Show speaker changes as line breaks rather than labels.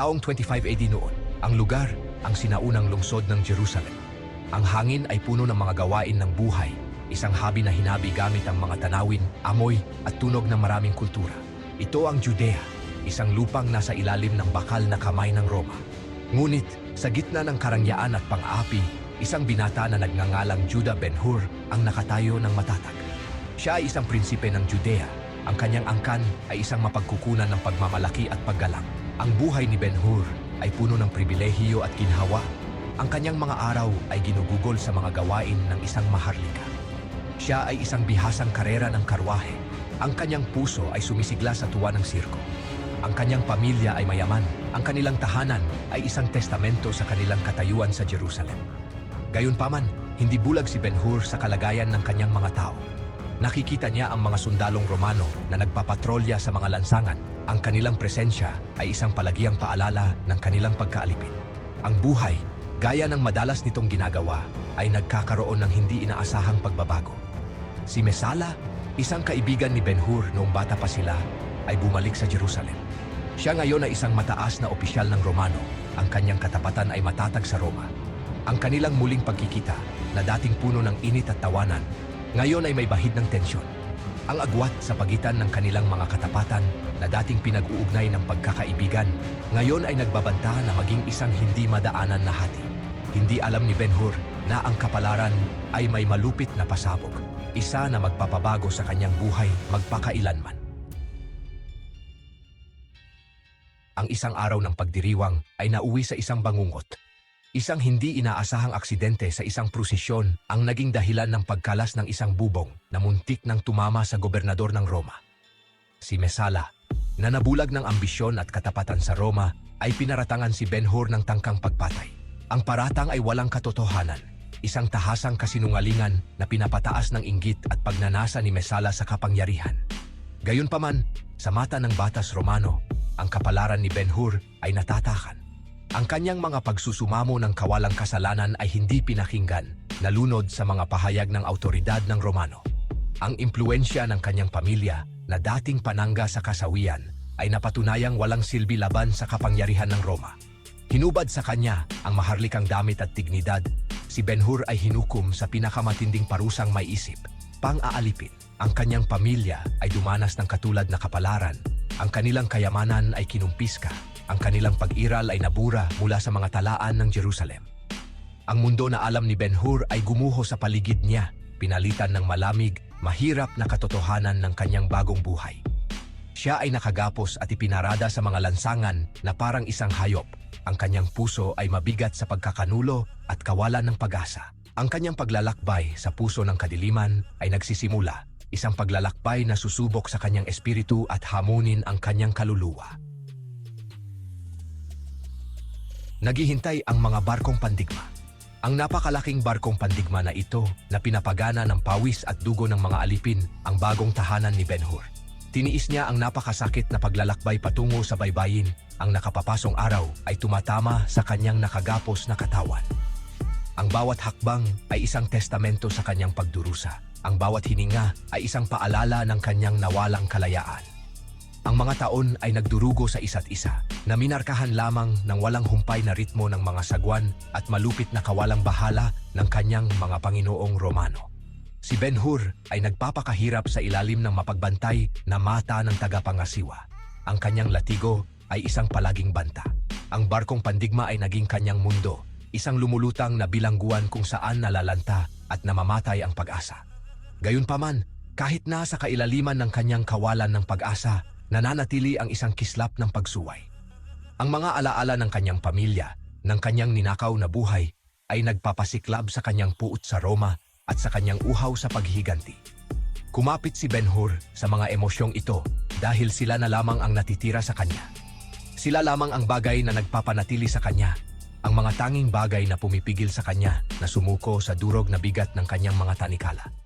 Taong 25 AD noon, ang lugar ang sinaunang lungsod ng Jerusalem. Ang hangin ay puno ng mga gawain ng buhay, isang habi na hinabi gamit ang mga tanawin, amoy at tunog ng maraming kultura. Ito ang Judea, isang lupang nasa ilalim ng bakal na kamay ng Roma. Ngunit sa gitna ng karangyaan at pang-api, isang binata na nagngangalang Judah Ben-Hur ang nakatayo ng matatag. Siya ay isang prinsipe ng Judea. Ang kanyang angkan ay isang mapagkukunan ng pagmamalaki at paggalang. Ang buhay ni Ben-Hur ay puno ng pribilehiyo at ginhawa. Ang kanyang mga araw ay ginugugol sa mga gawain ng isang maharlika. Siya ay isang bihasang karera ng karwahe. Ang kanyang puso ay sumisigla sa tuwa ng sirko. Ang kanyang pamilya ay mayaman. Ang kanilang tahanan ay isang testamento sa kanilang katayuan sa Jerusalem. Gayunpaman, hindi bulag si Ben-Hur sa kalagayan ng kanyang mga tao. Nakikita niya ang mga sundalong Romano na nagpapatrolya sa mga lansangan. Ang kanilang presensya ay isang palagiang paalala ng kanilang pagkaalipin. Ang buhay, gaya ng madalas nitong ginagawa, ay nagkakaroon ng hindi inaasahang pagbabago. Si Mesala, isang kaibigan ni Ben-Hur noong bata pa sila, ay bumalik sa Jerusalem. Siya ngayon ay isang mataas na opisyal ng Romano. Ang kanyang katapatan ay matatag sa Roma. Ang kanilang muling pagkikita na dating puno ng init at tawanan, ngayon ay may bahid ng tensyon. Ang agwat sa pagitan ng kanilang mga katapatan na dating pinag-uugnay ng pagkakaibigan, ngayon ay nagbabanta na maging isang hindi madaanan na hati. Hindi alam ni Ben-Hur na ang kapalaran ay may malupit na pasabog, isa na magpapabago sa kanyang buhay magpakailanman. Ang isang araw ng pagdiriwang ay nauwi sa isang bangungot. Isang hindi inaasahang aksidente sa isang prosesyon ang naging dahilan ng pagkalas ng isang bubong na muntik ng tumama sa gobernador ng Roma. Si Mesala, na nabulag ng ambisyon at katapatan sa Roma, ay pinaratangan si Ben-Hur ng tangkang pagpatay. Ang paratang ay walang katotohanan, isang tahasang kasinungalingan na pinapataas ng inggit at pagnanasa ni Mesala sa kapangyarihan. Gayunpaman, sa mata ng batas Romano, ang kapalaran ni Ben-Hur ay natatakan. Ang kanyang mga pagsusumamo ng kawalang kasalanan ay hindi pinakinggan, nalunod sa mga pahayag ng autoridad ng Romano. Ang impluensya ng kanyang pamilya na dating panangga sa kasawian ay napatunayang walang silbi laban sa kapangyarihan ng Roma. Hinubad sa kanya ang maharlikang damit at dignidad, si Ben-Hur ay hinukom sa pinakamatinding parusang may isip, pang-aalipin. Ang kanyang pamilya ay dumanas ng katulad na kapalaran, ang kanilang kayamanan ay kinumpiska, ang kanilang pag-iral ay nabura mula sa mga talaan ng Jerusalem. Ang mundo na alam ni Ben-Hur ay gumuho sa paligid niya, pinalitan ng malamig, mahirap na katotohanan ng kanyang bagong buhay. Siya ay nakagapos at ipinarada sa mga lansangan na parang isang hayop. Ang kanyang puso ay mabigat sa pagkakanulo at kawalan ng pag-asa. Ang kanyang paglalakbay sa puso ng kadiliman ay nagsisimula, isang paglalakbay na susubok sa kanyang espiritu at hamunin ang kanyang kaluluwa. Naghihintay ang mga barkong pandigma. Ang napakalaking barkong pandigma na ito na pinapagana ng pawis at dugo ng mga alipin ang bagong tahanan ni Ben-Hur. Tiniis niya ang napakasakit na paglalakbay patungo sa baybayin. Ang nakapapasong araw ay tumatama sa kanyang nakagapos na katawan. Ang bawat hakbang ay isang testamento sa kanyang pagdurusa. Ang bawat hininga ay isang paalala ng kanyang nawalang kalayaan. Ang mga taon ay nagdurugo sa isa't isa, na minarkahan lamang ng walang humpay na ritmo ng mga sagwan at malupit na kawalang bahala ng kanyang mga Panginoong Romano. Si Ben-Hur ay nagpapakahirap sa ilalim ng mapagbantay na mata ng tagapangasiwa. Ang kanyang latigo ay isang palaging banta. Ang barkong pandigma ay naging kanyang mundo, isang lumulutang na bilangguan kung saan nalalanta at namamatay ang pag-asa. Gayunpaman, kahit nasa kailaliman ng kanyang kawalan ng pag-asa, nananatili ang isang kislap ng pagsuway. Ang mga alaala ng kanyang pamilya, ng kanyang ninakaw na buhay, ay nagpapasiklab sa kanyang puot sa Roma at sa kanyang uhaw sa paghiganti. Kumapit si Ben-Hur sa mga emosyong ito dahil sila na lamang ang natitira sa kanya. Sila lamang ang bagay na nagpapanatili sa kanya, ang mga tanging bagay na pumipigil sa kanya na sumuko sa durog na bigat ng kanyang mga tanikala.